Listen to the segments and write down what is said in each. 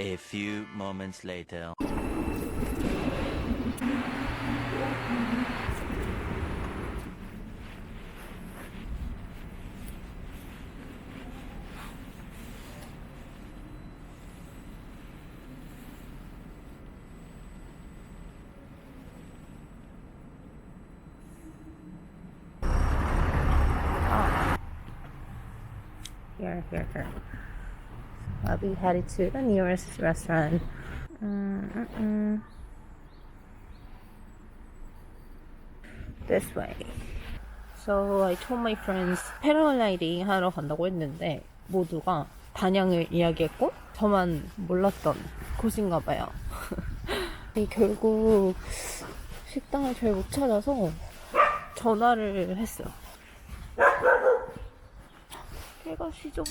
A few moments later. Here, here, here. I'll be headed to the nearest restaurant. Mm-mm-mm. This way. So I told my friends 패러글라이딩 하러 간다고 했는데 모두가 단양을 이야기했고 저만 몰랐던 곳인가 봐요. 이 결국 식당을 잘 못 찾아서 전화를 했어요. 해가시죠.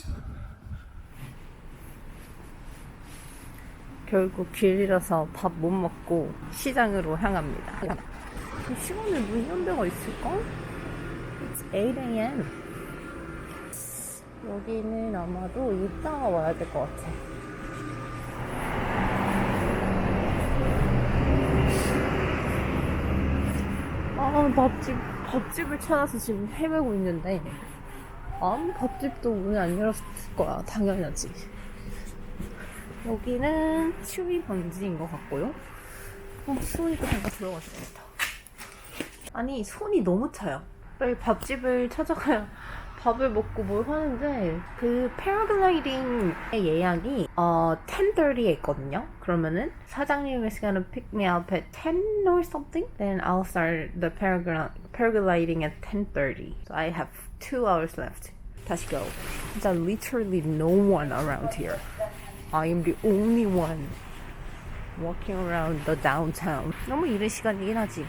결국 길이라서 밥 못 먹고 시장으로 향합니다. 시간에 문 연대가 있을까? It's 8 a.m. 여기는 아마도 이따가 와야 될 것 같아. 아, 밥집, 밥집을 찾아서 지금 헤매고 있는데, 아무 밥집도 문을 안 열었을 거야. 당연하지. 여기는 추위 방지인 것 같고요. 어, 추우니까 잠깐 들어갔습니다. 아니, 손이 너무 차요. 빨리 밥집을 찾아가야 밥을 먹고 뭘 하는데, 그 패러글라이딩 예약이, 어, 10.30에 있거든요? 그러면은, 사장님 is gonna pick me up at 10 or something? Then I'll start the paragliding at 10.30. So I have two hours left. 다시 go. 진짜 literally no one around here. I am the only one walking around the downtown. 너무 이른 시간이긴 하지.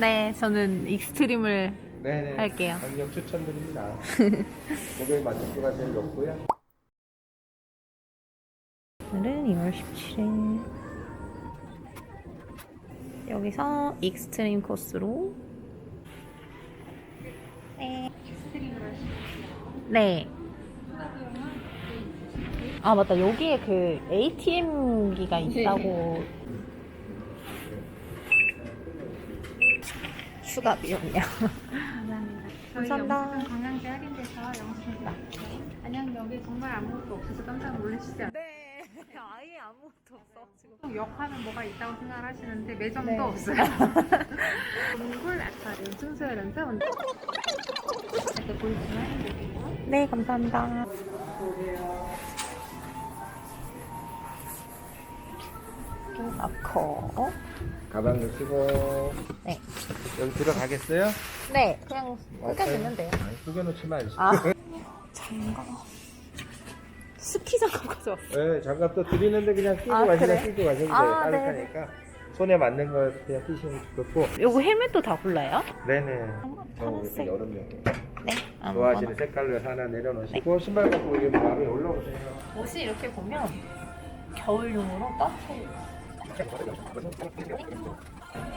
네, 저는 익스트림을 네네. 할게요. 강력 추천드립니다. 고객 만족도가 제일 높고요. 오늘은 2월 17일. 여기서 익스트림 코스로. 네. 네. 아, 맞다. 여기에 그 ATM기가 있다고. 추가 비용이요. 감사합니다. 영수증 관광지 할인돼서 영수증 드릴게요. 안녕 여기 정말 아무것도 없어서 깜짝 놀라시지? 네. 아예 아무것도 없어가지고. 역하면 뭐가 있다고 생각을 하시는데 매점도 네. 없어요. 동굴 아쿠아리움 순수혈연사 이렇게 보이시면 할인드릴게요. 네, 감사합니다. 넣고. 가방 넣으시고 네. 여기 들어가겠어요? 네, 그냥 어, 끄겨주면 돼요. 아니, 구겨놓지 마시고. 아. 장갑. 스키 장갑 가져왔어. 네, 장갑 또 드리는데 그냥 끼고 아, 가시면 그래? 끼고 가셔도 돼요. 아, 따뜻하니까. 손에 맞는 거 그냥 끼시면 좋고. 요거 헬멧도 다 골라요? 네네. 저 파란색. 여름용. 네. 좋아하시는 색깔로 하나 내려놓으시고 신발 갖고 여기 바로 올라오세요. 옷이 이렇게 보면 겨울용으로 따뜻해.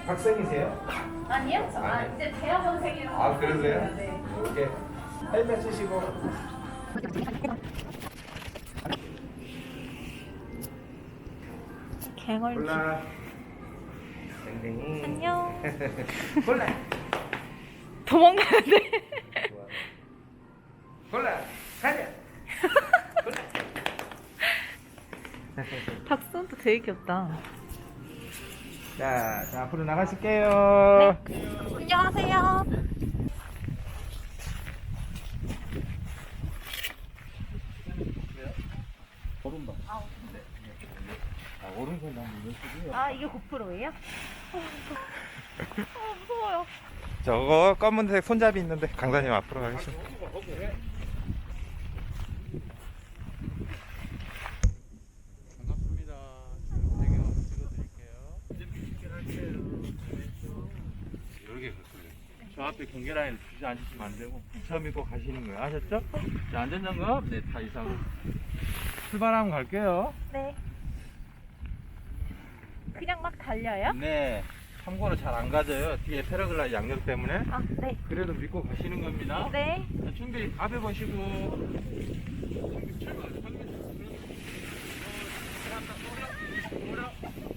학생이세요? 아니요? 저, 아, 이제 대학원생이라서. 아 그러세요? 네. 이렇게 헬멧 쓰시고 갱얼. 골라 댕댕이 안녕. 골라 도망가야 돼. 좋아. 골라 가자 골라 닭손도 되게 귀엽다. 자, 자 앞으로 나가실게요 안녕하세요. 오른발 아, 오른손 한번 넣으시고요 아, 이게 고프로예요? 아, 무서워요. 저거 검은색 손잡이 있는데 강사님 앞으로 가겠습니다 반갑습니다 자 앞에 경계라인 주지 앉으시면 안 되고 저 믿고 가시는 거예요. 아셨죠? 자, 안전장갑 네, 다 이상. 출발하면 갈게요. 네. 그냥 막 달려요? 네. 참고로 잘 안 가져요. 뒤에 패러글라이 양력 때문에. 아, 네. 그래도 믿고 가시는 겁니다. 네. 자, 준비 앞에 보시고. 준비 출발. 준비. 오려, 오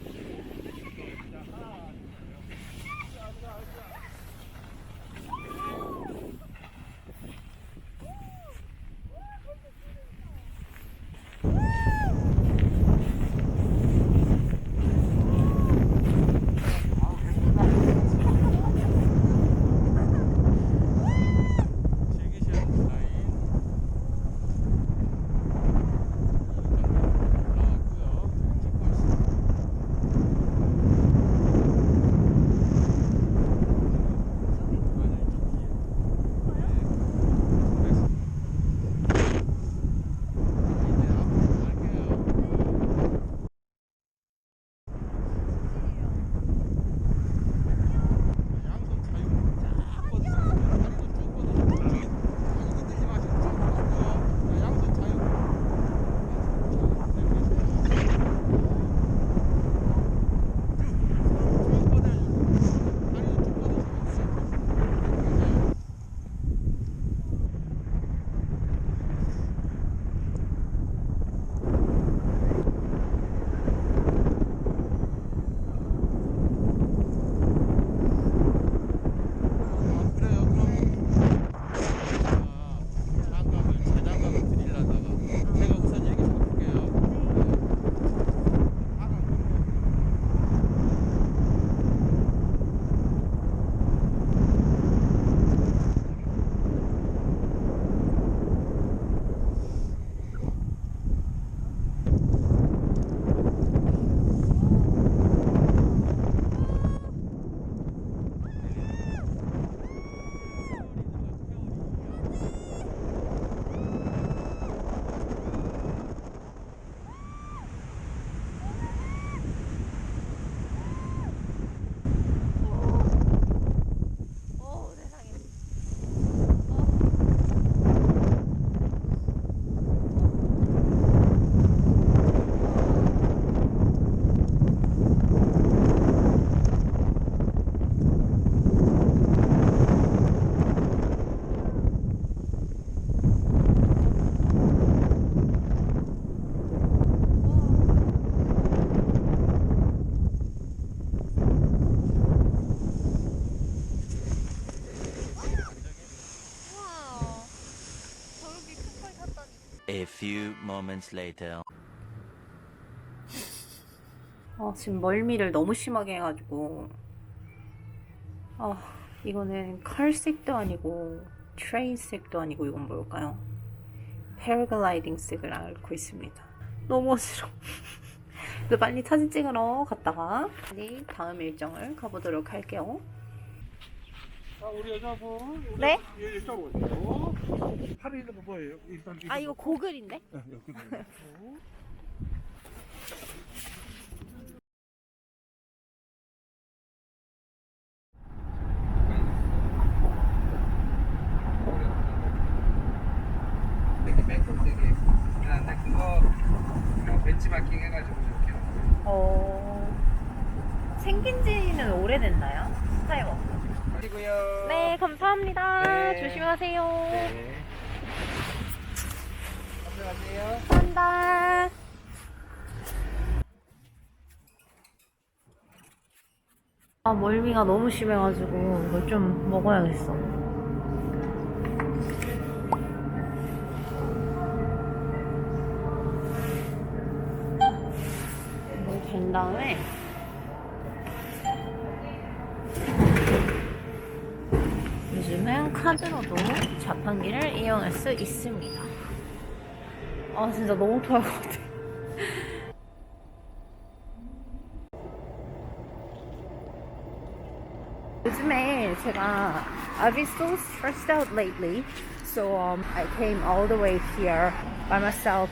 moments later. 아, 지금 멀미를 너무 심하게 해가지고. 아, 이거는 칼색도 아니고, 트레인색도 아니고, 이건 뭘까요? 패러글라이딩 색을 앓고 있습니다. 너무 어지러워. 빨리 사진 찍으러 갔다가, 빨리 다음 일정을 가보도록 할게요. 자, 우리 여자분. 우리 네? 여기 좀 오세요. 팔이 있는 거 뭐예요? 일단 아, 이거 고글인데? 네, 여기 되게 그거 어, 벤치마킹 해가지고 이렇게 어, 생긴 지는 오래됐나요? 스타일워. 그리고요. 네, 감사합니다. 네. 조심하세요. 네. 안녕하세요. 감사합니다. 아, 멀미가 너무 심해가지고 이거 좀 먹어야겠어. 이거 된 다음에 카드로도 자판기를 이용할 수 있습니다. 아 진짜 너무 토할 것 같아. 요즘에 제가 I've been so stressed out lately, so um, I came all the way here by myself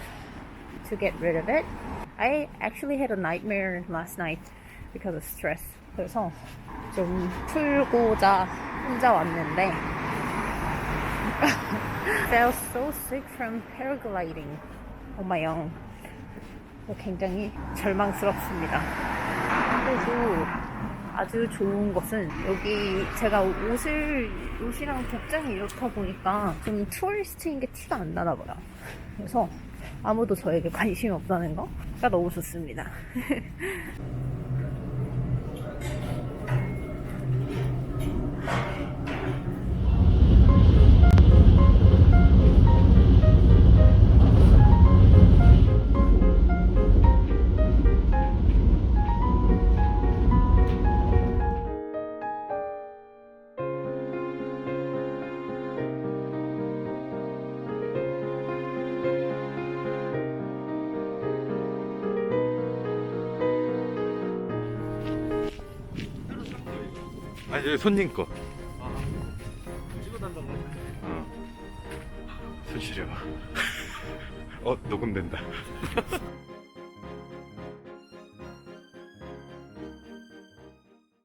to get rid of it. I actually had a nightmare last night because of stress. 그래서 좀 풀고자 혼자 왔는데 felt so sick from paragliding. 어마영. 굉장히 절망스럽습니다. 그래도 아주 좋은 것은 여기 제가 옷을 옷이랑 복장이 이렇다 보니까 좀 투어리스트인 게 티가 안 나나 봐요. 그래서 아무도 저에게 관심이 없다는 거가 너무 좋습니다. 여기 손님 거. 했는데. 어. 손 시려. 어 녹음된다.